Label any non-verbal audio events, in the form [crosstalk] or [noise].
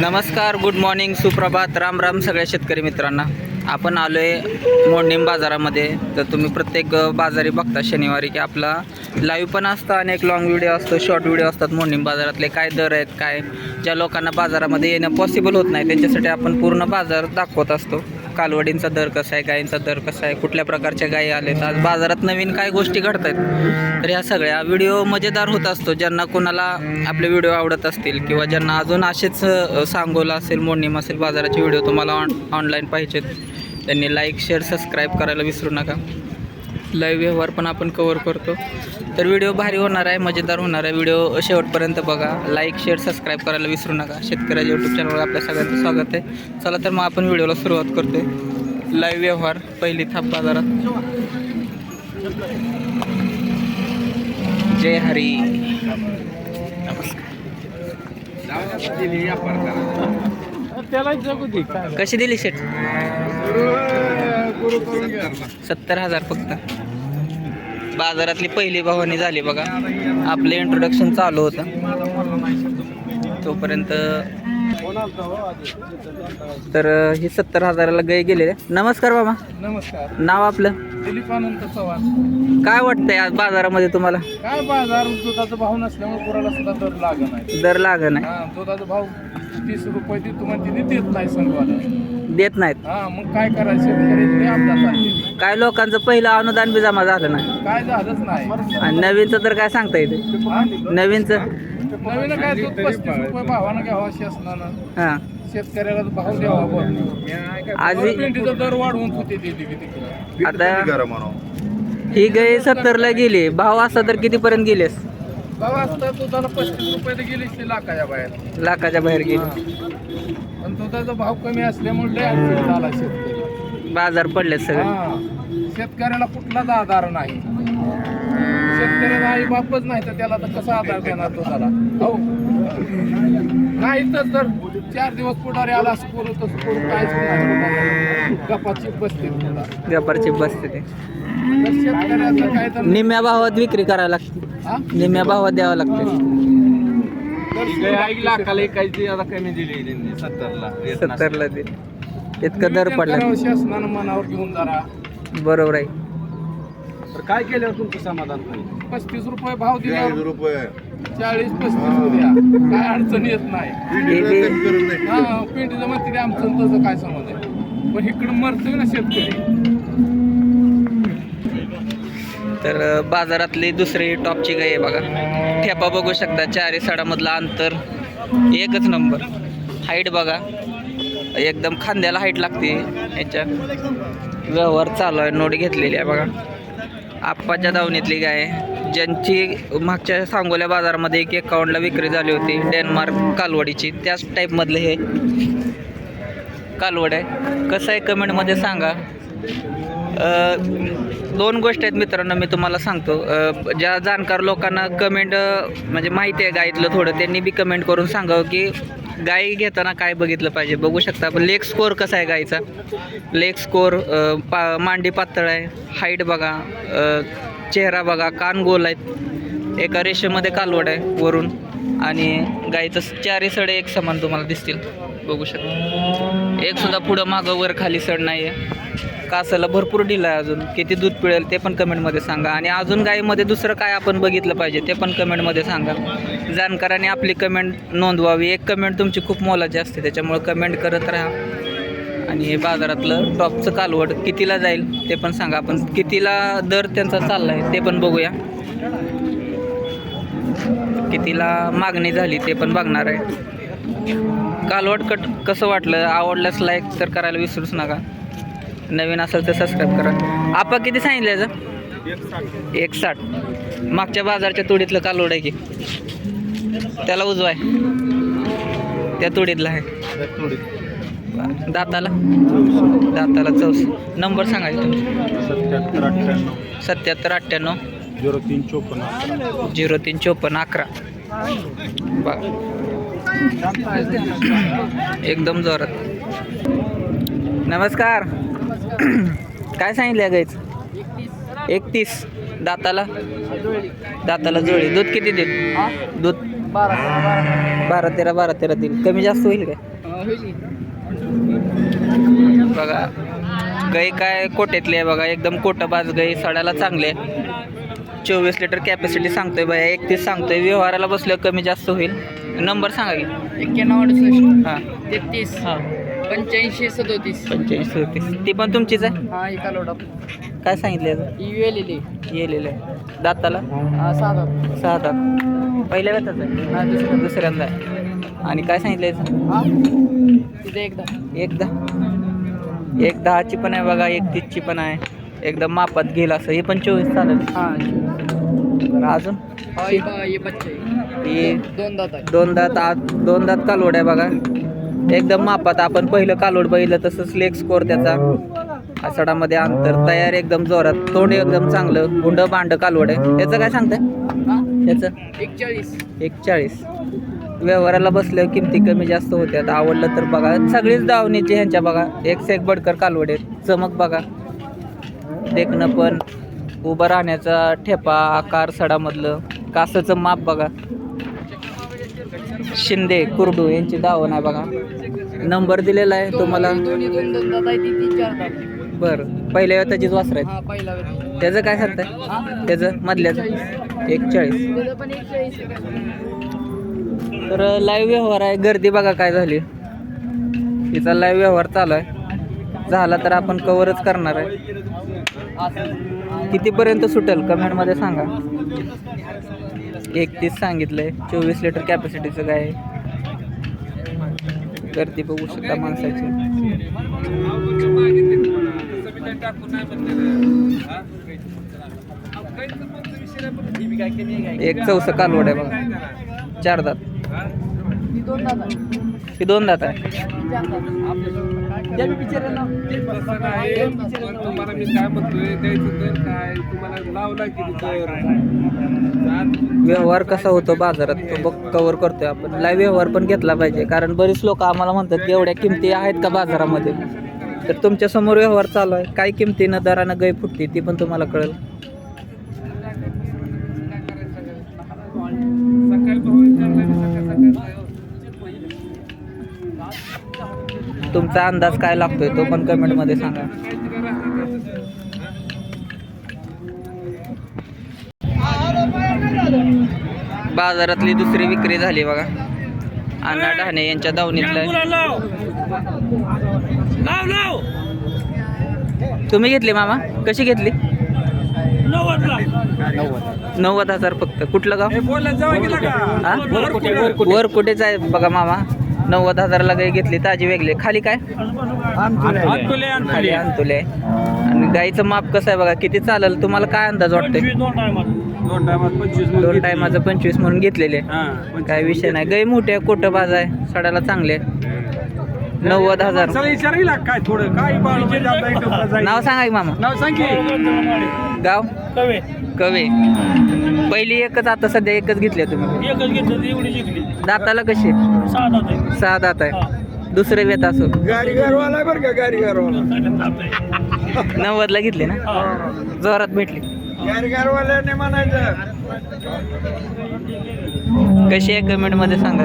नमस्कार good morning सुप्रभात राम राम सगळ्या शेतकरी मित्रांना. आपण आलो आहे मोडणीम बाजारामध्ये. तर तुम्ही प्रत्येक बाजारी बघता शनिवारी की आपला लाईव्ह पण असतं आणि एक लॉंग व्हिडिओ असतो शॉर्ट व्हिडिओ असतात मोर्निंग बाजारातले. काय दर आहेत काय? ज्या लोकांना बाजारामध्ये येणं पॉसिबल होत नाही त्यांच्यासाठी आपण पूर्ण बाजार दाखवत असतो. कालवडींचा दर कसा आहे गायींचा दर कसा आहे कुठल्या प्रकारच्या गायी आलेत आज बाजारात नवीन काय गोष्टी घडत आहेत तर ह्या सगळ्या व्हिडिओ मजेदार होत असतो ज्यांना कोणाला आपले व्हिडिओ आवडत असतील किंवा ज्यांना अजून असेच सांगोला असेल मोडणीम असेल बाजाराचे व्हिडिओ तुम्हाला ऑन ऑनलाईन पाहिजेत त्यांनी लाईक शेअर सबस्क्राईब करायला विसरू नका. लाईव्ह व्यवहार पण आपण कवर करतो. तर व्हिडिओ भारी होणार आहे मजेदार होणार आहे. व्हिडिओ शेवटपर्यंत बघा. लाईक शेअर सबस्क्राईब करायला विसरू नका. शेतकऱ्याच्या यूट्यूब चॅनलवर आपल्या सगळ्यांचं स्वागत आहे. चला तर मग आपण व्हिडिओला सुरुवात करतोय. लाईव्ह व्यवहार पहिली थाप बाजारात. जय हरी. त्याला जगू दे कशी दिली शेट? सत्तर हजार फक्त. बाजारातली पहिली भावानी झाली बघा. आपलं इंट्रोडक्शन चालू होतं. तोपर्यंत तर ही सत्तर हजाराला गाय गेलेले. नमस्कार बाबा. नमस्कार. नाव आपलं? दिलीप चव्हाण. काय वाटतंय आज बाजारामध्ये तुम्हाला? काय बाजार दुधाचा भाव नसल्यामुळे पुराला सुद्धा दर लागत नाही. दर लाग नाही. दुधाचा भाव तीस रुपये ते देत नाही संघवाला. देत नाहीत. हा मग काय करायचं? काय लोकांचं पहिलं अनुदान बी जमा झालं नाही. काय झालंच नाही. आणि नवीनचं तर काय सांगता येते? नवीनचं? नवीन काय दूध पस्तीस रुपये भावानं घ्यावा शासनानं. हां. शेतकऱ्याला भाव द्यावा बरं आधी दर वाढवून होते ते ही गाय सत्तरला गेली. भाव असता तर कितीपर्यंत गेलेस? भाव असता दुधाला पस्तीस रुपये तर गेलीच ते लाखाच्या बाहेर. लाखाच्या बाहेर गेली. पण दुधाचा भाव कमी असल्यामुळे लय अडचण झाला शेतकरी. बाजार पडले सगळे. हा. शेतकऱ्याला कुठलाच आधार नाही. शेतकऱ्याला आई बापच नाही तर त्याला तर कसा आधार देणार दुधाला हो. नाही तर जर चार दिवस पुढारी आला असं करू तसं करू काहीच नाही. गपाची बसते तुला व्यापारची बसते ते. तर शेतकऱ्याचं काय तर निम्म्या भावात विक्री करायला लागते. हा? निम्म्या भावात द्यावं लागते. तर लाखाला एकाची आता कमी दिली त्यांनी सत्तरला. सत्तरला ते इतकं दर पडला. शासनानं मनावर घेऊन जरा. बरोबर आहे. तर काय केल्यावर तुमचं समाधान होईल? पस्तीस रुपये भाव दिल्यावर रुपये. चाळीस पस्तीस काय अडचण येत नाही. हे पेंडीचं म्हणते आमचं तसं काय समज आहे. पण इकडं मरतोय ना शेतकरी. तर बाजारातली दुसरी टॉपची गाय आहे बघा. ठेपा बघू शकता चारी साडामधला अंतर एकच नंबर. हाईट बघा. एकदम खांद्याला हाईट लागते. याच्या व्यवहार चालू आहे. नोट घेतलेली आहे बघा. आप्पाच्या दावणीतली गाय. ज्यांची मागच्या सांगोल्या बाजारामध्ये एक एकावन्नला विक्री झाली होती डेन्मार्क कालवडीची. त्याच टाईपमधलं हे कालवड आहे. कसं आहे? कमेंटमध्ये सांगा. दोन गोष्टी आहेत मित्रांनो मी तुम्हाला सांगतो. ज्या जाणकार लोकांना कमेंट म्हणजे माहिती आहे गाईतलं थोडं त्यांनी बी कमेंट करून सांगावं की गाई घेताना काय बघितलं पाहिजे? बघू शकता आपण. लेग स्कोअर कसा आहे गाईचा? लेग स्कोअर पा मांडी पातळ आहे हाईट बघा चेहरा बघा कान गोल आहेत. एका रेषेमध्ये कालवड आहे वरून. आणि गाईचं चारही सडे एक समान तुम्हाला दिसतील. बघू शकता. एक सुद्धा पुढं मागं वर खाली सड नाही आहे कासाला भरपूर डील आहे अजून. किती दूध पिळेल ते पण कमेंटमध्ये सांगा. आणि अजून गायीमध्ये दुसरं काय आपण बघितलं पाहिजे ते पण कमेंटमध्ये सांगा. जाणकाराने आपली कमेंट नोंदवावी. एक कमेंट तुमची खूप मोलाची असते. त्याच्यामुळं कमेंट करत राहा. आणि हे बाजारातलं टॉपचं कालवड कितीला जाईल ते पण सांगा. आपण कितीला दर त्यांचा चालला आहे ते पण बघूया. कितीला मागणी झाली ते पण बघणार आहे. कालवड कट कसं वाटलं? आवडल्यास लाईक तर करायला विसरूच नका. नवीन असेल तर सबस्क्राईब करा. आपा किती सांगितलं याचं? एक साठ. मागच्या बाजारच्या तोडीतलं कालवड आहे की. त्याला उजवाय त्या तोडीतलं आहे. दाताला? दाताला चौस. नंबर सांगायचं तुमचा. सत्याहत्तर अठ्ठ्याण्णव. झिरो तीन चोपन्न झिरो तीन चोपन्न अकरा. बघा एकदम जोरात. नमस्कार. [clears throat] काय सांगितलं गाईच एकतीस. दाताला? दाताला जोडी दूध किती देईल? दूध? बारा. तेरा बारा तेरा देईल. कमी जास्त होईल काय? बघा गाई काय कोट्यातली आहे बघा. एकदम कोटबाज गाई सडायला चांगले चोवीस लिटर कॅपॅसिटी सांगतोय बाया. एकतीस सांगतोय. व्यवहाराला बसलं कमी जास्त होईल. नंबर सांगा की. एक्क्याण्णव अडुसष्ट. हां. तेहतीस. हां. पंच्याऐंशी सदोतीस. पंच्याऐंशी सदतीस. ती पण तुमचीच आहे? हा एका लोडा काय सांगितलं लिहिली येलेलं आहे दाताला? हा साधा सहा दात. पहिल्या वेताचं आहे? हा दुसरा दुसऱ्यांदा आहे. आणि काय सांगितलं याचं हा तिथे एकदा. एक दहा एक दहाची पण आहे बघा एक तीसची पण आहे. एकदम मापात घेईल असं. हे पण चोवीस चालेल. हा बरं अजून? हा हे हे बच्चे हे दोन दात आहे दोन दात आत दोन दात कालोड आहे बघा. एकदम मापात. आपण पहिलं कालोड बघितलं तसंच लेग स्कोर त्याचा. आषाढामध्ये अंतर तयार एकदम जोरात. तोंड एकदम चांगलं. गुंड भांड कालवड आहे. त्याचं काय सांगताय? त्याचं एकचाळीस. एक चाळीस व्यवहाराला बसल्यावर किमती कमी जास्त होत्यात. आवडलं तर बघा. सगळीच दावणीची ह्यांच्या बघा. एक से एक बडकर कालवड आहेत. चमक बघा. देखणं पण. उभं राहण्याचा ठेपा आकार सडामधलं. कासाचं माप बघा. शिंदे कुर्डू यांची दावण आहे बघा. नंबर दिलेला आहे तुम्हाला. बरं पहिल्या त्याचीच वासर आहेत. त्याचं काय सांगताय? त्याचं मधल्याचं. एक चाळीस एकचाळीस. तर लाईव्ह व्यवहार आहे. गर्दी बघा काय झाली. तिचा लाईव्ह व्यवहार चालू आहे. झाला तर आपण कवरच करणार आहे. कितीपर्यंत सुटेल? कमेंटमध्ये सांगा. एकतीस सांगितलंय. चोवीस लिटर कॅपॅसिटीचं काय गर्दी बघू शकता माणसाची. एक चौस कालवड आहे बघा. चार दात. ती दोन दात आहे. ही दोन दात आहे काय म्हणतोय काय? तुम्हाला लावला किती व्यवहार कसा होतो बाजारात? तो बघ कवर करतोय आपण. लाईव्ह व्यवहार पण घेतला पाहिजे. कारण बरीच लोक आम्हाला म्हणतात की एवढ्या किमती आहेत का बाजारामध्ये? तर तुमच्यासमोर व्यवहार चालू आहे. काय किमतीनं दरानं गै फुटते ती पण तुम्हाला कळेल. तुमचा अंदाज काय लागतोय? तो पण कमेंटमध्ये सांगा. बाजारातली दुसरी विक्री झाली बघा. अण्णा ढाणे यांच्या दावणीतलं. तुम्ही घेतली मामा? कशी घेतली? नव्वद हजार फक्त. कुठलं गाव? वर कुठेच आहे बघा मामा. नव्वद हजाराला गाई घेतली ताजी वेगळी. खाली काय? खाली अंतुले. आणि गाईचं माप कसं आहे बघा? किती चालेल? तुम्हाला काय अंदाज वाटतोय? दोन टायमात पंचवीस दोन टायमाचं पंचवीस म्हणून घेतलेले. काय विषय नाही. गाई मोठे कोटं बाज आहे सडायला चांगले. नव्वद हजार. विचारायला काय थोडं? काय नाव सांगा की मामा. नाव सांग की. गाव? कवे. पहिली एकच आता सध्या एकच घेतली तुम्ही. दाताला कशी? सहा दात आहे. दुसरे वेत असो. गाडी गारवाला बरं का? गाडी गारवाला नव्वदला घेतली ना? जोरात भेटली. गाडी म्हणायचं. कशी आहे कमेंटमध्ये सांगा.